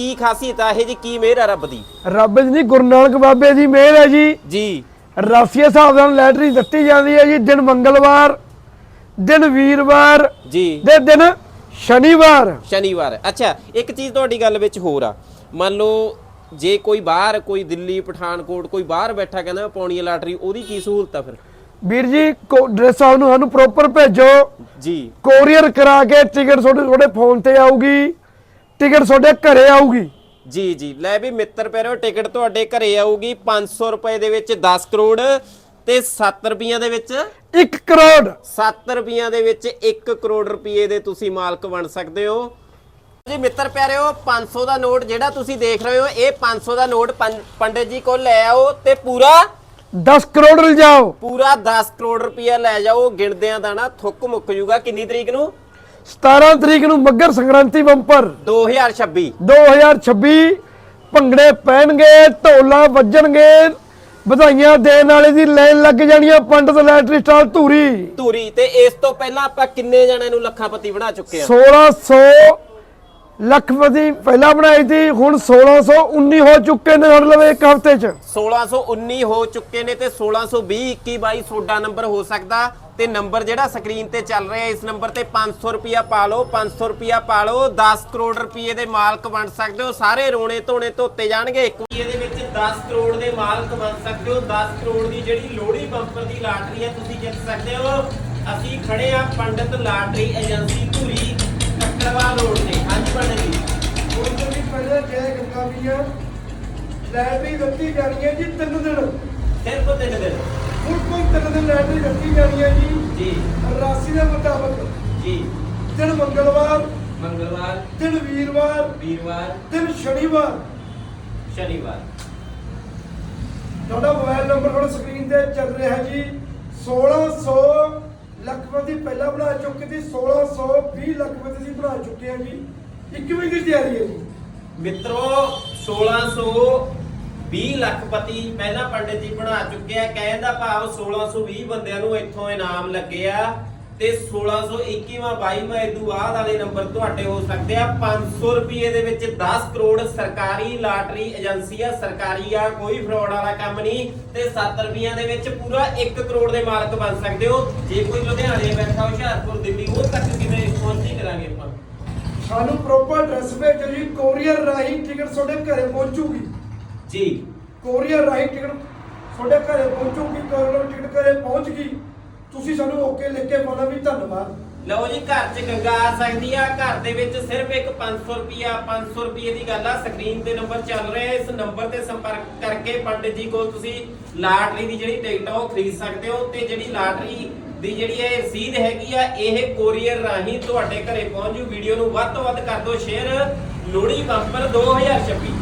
ਕੀ ਖਾਸੀਅਤ ਆ ਇਹ ਜੀ? ਕੀ ਮਿਹਰ ਆ ਰੱਬ ਦੀ? ਰੱਬ ਜੀ ਗੁਰੂ ਨਾਨਕ ਬਾਬੇ ਦੀ ਮਿਹਰ ਹੈ ਜੀ। ਜੀ। ਰਾਸੀਏ ਹਿਸਾਬ ਨਾਲ ਲੈਟਰੀ ਦਿੱਤੀ ਜਾਂਦੀ ਹੈ ਜੀ ਦਿਨ ਮੰਗਲਵਾਰ ਦਿਨ ਵੀਰਵਾਰ ਜੀ। ਦੇ ਦਿਨ ਸ਼ਨੀਵਾਰ। ਸ਼ਨੀਵਾਰ। ਅੱਛਾ ਇੱਕ ਚੀਜ਼ ਤੁਹਾਡੀ ਗੱਲ ਵਿੱਚ ਹੋਰ ਆ। ਮੰਨ ਲਓ ਜੇ ਕੋਈ ਬਾਹਰ ਕੋਈ ਦਿੱਲੀ ਪਠਾਨਕੋਟ ਕੋਈ ਬਾਹਰ ਬੈਠਾ ਕਹਿੰਦਾ ਪਾਉਣੀ ਹੈ ਲਾਟਰੀ ਉਹਦੀ ਕੀ ਸਹੂਲਤ ਆ ਫਿਰ? ਵੀਰ ਜੀ ਡਰੈਸ ਸਾਹਿਬ ਨੂੰ ਸਾਨੂੰ ਪ੍ਰੋਪਰ ਭੇਜੋ। ਜੀ। ਕੋਰੀਅਰ ਕਰਾ ਕੇ ਟਿਕਟ ਤੁਹਾਡੇ ਤੁਹਾਡੇ ਫੋਨ ਤੇ ਆਊਗੀ। ਟਿਕਟ ਤੁਹਾਡੇ ਘਰੇ ਆਊਗੀ। ਜੀ ਜੀ। ਲੈ ਵੀ ਮਿੱਤਰ ਪਿਆਰਿਓ ਟਿਕਟ ਤੁਹਾਡੇ ਘਰੇ ਆਊਗੀ 500 ਰੁਪਏ ਦੇ ਵਿੱਚ 10 ਕਰੋੜ ਤੇ 7 ਰੁਪਈਆਂ ਦੇ ਵਿੱਚ 1 ਕਰੋੜ। 7 ਰੁਪਈਆਂ ਦੇ ਵਿੱਚ 1 ਕਰੋੜ ਰੁਪਏ ਦੇ ਤੁਸੀਂ ਮਾਲਕ ਬਣ ਸਕਦੇ ਹੋ। ਜੀ ਮਿੱਤਰ ਪਿਆਰਿਓ 500 ਦਾ ਨੋਟ ਜਿਹੜਾ ਤੁਸੀਂ ਦੇਖ ਰਹੇ ਹੋ ਇਹ 500 ਦਾ ਨੋਟ ਪੰਡਿਤ ਜੀ ਕੋਲ ਲੈ ਆਓ ਤੇ ਪੂਰਾ 10 ਕਰੋੜ ਲਿਜਾਓ ਪੂਰਾ 10 ਕਰੋੜ ਰੁਪਇਆ ਲੈ ਜਾਓ ਗਿਣਦਿਆਂ ਦਾ ਨਾ ਥੁੱਕ ਮੁੱਕ ਜੂਗਾ। ਕਿੰਨੀ ਤਰੀਕ ਨੂੰ? 17 ਤਰੀਕ ਨੂੰ ਮੱਗਰ ਸੰਗ੍ਰਾਂਤੀ ਬੰਪਰ। 2026 2026 ਭੰਗੜੇ ਪੈਣਗੇ ਢੋਲਾ ਵੱਜਣਗੇ ਵਧਾਈਆਂ ਦੇਣ ਵਾਲੇ ਦੀ ਲਾਈਨ ਲੱਗ ਜਾਣੀ ਆ ਪੰਡਤ ਲੈਟਰੀ ਸਟਾਲ ਧੂਰੀ। ਧੂਰੀ ਤੇ ਇਸ ਤੋਂ ਪਹਿਲਾਂ ਆਪਾਂ ਕਿੰਨੇ ਜਣਿਆਂ ਨੂੰ ਲੱਖਾਪਤੀ ਬਣਾ ਚੁੱਕੇ ਆ? 1600 ਲੱਖਪਤੀ ਪਹਿਲਾਂ ਬਣਾਈ ਸੀ, ਹੁਣ 1619 ਹੋ ਚੁੱਕੇ ਨੇ ਸਾਡੇ ਲਵੇ ਇੱਕ ਹਫ਼ਤੇ 'ਚ। 1619 ਹੋ ਚੁੱਕੇ ਨੇ ਤੇ 1620 21 22 ਤੁਹਾਡਾ ਨੰਬਰ ਹੋ ਸਕਦਾ ਤੇ ਨੰਬਰ ਜਿਹੜਾ ਸਕਰੀਨ ਤੇ ਚੱਲ ਰਿਹਾ, ਇਸ ਨੰਬਰ ਤੇ 500 ਰੁਪਿਆ ਪਾ ਲਓ 500 ਰੁਪਿਆ ਪਾ ਲਓ 10 ਕਰੋੜ ਰੁਪਏ ਦੇ ਮਾਲਕ ਬਣ ਸਕਦੇ ਹੋ, ਸਾਰੇ ਰੋਣੇ ਧੋਣੇ ਧੋਤੇ ਜਾਣਗੇ, ਇੱਕ ਇਹਦੇ ਵਿੱਚ 10 ਕਰੋੜ ਦੇ ਮਾਲਕ ਬਣ ਸਕਦੇ ਹੋ 10 ਕਰੋੜ ਦੀ ਜਿਹੜੀ ਲੋਹੜੀ ਬੰਪਰ ਦੀ ਲਾਟਰੀ ਹੈ, ਤੁਸੀਂ ਜਿੱਤ ਸਕਦੇ ਹੋ। ਅਸੀਂ ਖੜੇ ਆ Pandit lottery agency Dhuri Kakkarwal road ਤੇ ਹਾਂਜੀ ਹੁਣ ਤੋਂ ਵੀ ਪਹਿਲੇ ਜੈ ਗੰਗਾ ਵੀਰ ਲੈਟਰੀ ਦਿੱਤੀ ਜਾਣੀ ਹੈ ਜੀ ਤਿੰਨ ਦਿਨ। ਸਿਰਫ ਤਿੰਨ ਦਿਨ। ਹੁਣ ਕੋਈ ਤਿੰਨ ਦਿਨ ਲੈਟਰੀ ਦਿੱਤੀ ਜਾਣੀ ਹੈ ਜੀ। ਜੀ। ਰਾਸ਼ੀ ਦੇ ਮੁਤਾਬਕ। ਜੀ। ਦਿਨ ਮੰਗਲਵਾਰ ਮੰਗਲਵਾਰ। ਦਿਨ ਵੀਰਵਾਰ ਵੀਰਵਾਰ। ਦਿਨ ਸ਼ਨੀਵਾਰ। ਸ਼ਨੀਵਾਰ। ਤੁਹਾਡਾ ਮੋਬਾਈਲ ਨੰਬਰ ਤੁਹਾਡੇ ਸਕਰੀਨ ਤੇ ਚੱਲ ਰਿਹਾ ਜੀ। 1600 ਲੱਖਪਤੀ ਪਹਿਲਾਂ ਬਣਾ ਚੁੱਕੇ ਸੀ 1620 ਲੱਖਪਤੀ ਸੀ ਬਣਾ ਚੁੱਕੇ ਆ ਜੀ। 21ਵੀਂ ਦੀ ਤਿਆਰੀ ਹੈ ਜੀ ਮਿੱਤਰੋ 1620 ਲੱਖਪਤੀ ਪਹਿਲਾਂ ਪੰਡਿਤ ਜੀ ਬਣਾ ਚੁੱਕੇ ਆ। ਕਹਿਣ ਦਾ ਭਾਵ 1620 ਬੰਦਿਆਂ ਨੂੰ ਇੱਥੋਂ ਇਨਾਮ ਲੱਗੇ ਆ। ਤੇ 1621ਵਾਂ 22ਵਾਂ ਇਦੂ ਬਾਅਦ ਵਾਲੇ ਨੰਬਰ ਤੁਹਾਡੇ ਹੋ ਸਕਦੇ ਆ। 500 ਰੁਪਏ ਦੇ ਵਿੱਚ 10 ਕਰੋੜ ਸਰਕਾਰੀ ਲਾਟਰੀ ਏਜੰਸੀ ਆ ਸਰਕਾਰੀ ਆ ਕੋਈ ਫਰਾਡ ਵਾਲਾ ਕੰਮ ਨਹੀਂ ਤੇ 7 ਰੁਪਈਆਂ ਦੇ ਵਿੱਚ ਪੂਰਾ 1 ਕਰੋੜ ਦੇ ਮਾਲਕ ਬਣ ਸਕਦੇ ਹੋ। ਜੇ ਕੋਈ ਲੁਧਿਆਣੇ ਬੈਠਾ ਹੁਸ਼ਿਆਰਪੁਰ ਦਿੱਲੀ ਉਹ ਤੱਕ ਕਿਵੇਂ ਪਹੁੰਚੀ ਕਰਾਂਗੇ ਆਪਾਂ? ਸਾਨੂੰ ਪ੍ਰੋਪਰ ਐਡਰੈਸ ਭੇਜੋ ਜੀ। ਕੋਰੀਅਰ ਰਾਹੀਂ ਟਿਕਟ ਤੁਹਾਡੇ ਘਰੇ ਪਹੁੰਚੂਗੀ। ਜੀ। ਕੋਰੀਅਰ ਰਾਹੀਂ ਟਿਕਟ ਤੁਹਾਡੇ ਘਰੇ ਪਹੁੰਚੂਗੀ। ਕੋਰੀਅਰ ਟਿਕਟ ਘਰੇ ਪਹੁੰਚ ਗਈ। ਤੁਸੀਂ ਸਾਨੂੰ ਓਕੇ ਲਿਖ ਕੇ ਪਾਉਣਾ ਵੀ ਧੰਨਵਾਦ। ਲਓ ਜੀ, ਘਰ 'ਚ ਗੰਗਾ ਆ ਸਕਦੀ ਆ, ਘਰ ਦੇ ਵਿੱਚ ਸਿਰਫ ਇੱਕ 500 ਰੁਪਿਆ 500 ਰੁਪਏ ਦੀ ਗੱਲ ਆ ਸਕਰੀਨ ਤੇ ਨੰਬਰ ਚੱਲ ਰਿਹਾ ਇਸ ਨੰਬਰ ਤੇ ਸੰਪਰਕ ਕਰਕੇ ਪੰਡਿਤ ਜੀ ਕੋਲ ਤੁਸੀਂ ਲਾਟਰੀ ਦੀ ਜਿਹੜੀ ਟਿਕਟ ਆ ਉਹ ਖਰੀਦ ਸਕਦੇ ਹੋ ਤੇ ਜਿਹੜੀ ਲਾਟਰੀ ਦੀ ਜਿਹੜੀ ਇਹ ਰਸੀਦ ਹੈਗੀ ਆ, ਇਹ ਕੋਰੀਅਰ ਰਾਹੀਂ ਤੁਹਾਡੇ ਘਰੇ ਪਹੁੰਚ ਜੂ। ਵੀਡੀਓ ਨੂੰ ਵੱਧ ਤੋਂ ਵੱਧ ਕਰ ਦਿਓ ਸ਼ੇਅਰ ਲੋੜੀ ਬੰਪਰ 2026